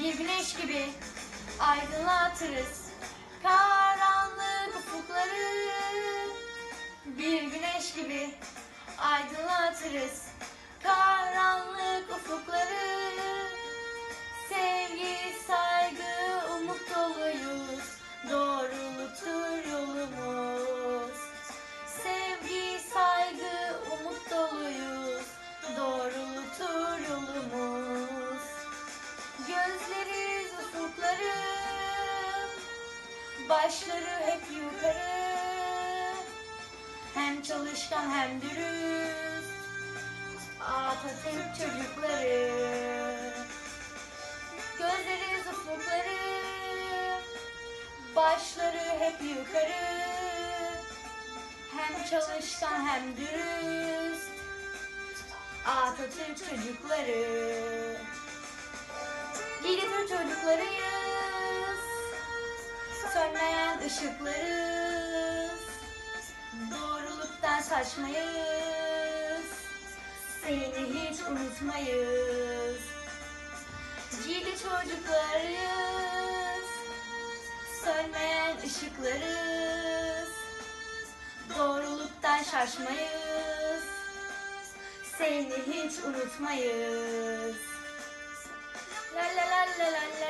Bir güneş gibi aydınlatırız karanlık ufukları. Bir güneş gibi aydınlatırız karanlık Gözleriz ufukları, başları hep yukarı. Hem çalışkan hem dürüst, Atatürk çocukları. Gözleriz ufukları, başları hep yukarı. Hem çalışkan hem dürüst, Atatürk çocukları. Gidilir çocuklarıyız, sönmeyen ışıklarız. Doğruluktan saçmayız, seni hiç unutmayız. Cidi çocuklarız, sönmeyen ışıklarız. Doğruluktan şaşmayız, seni hiç unutmayız. la la la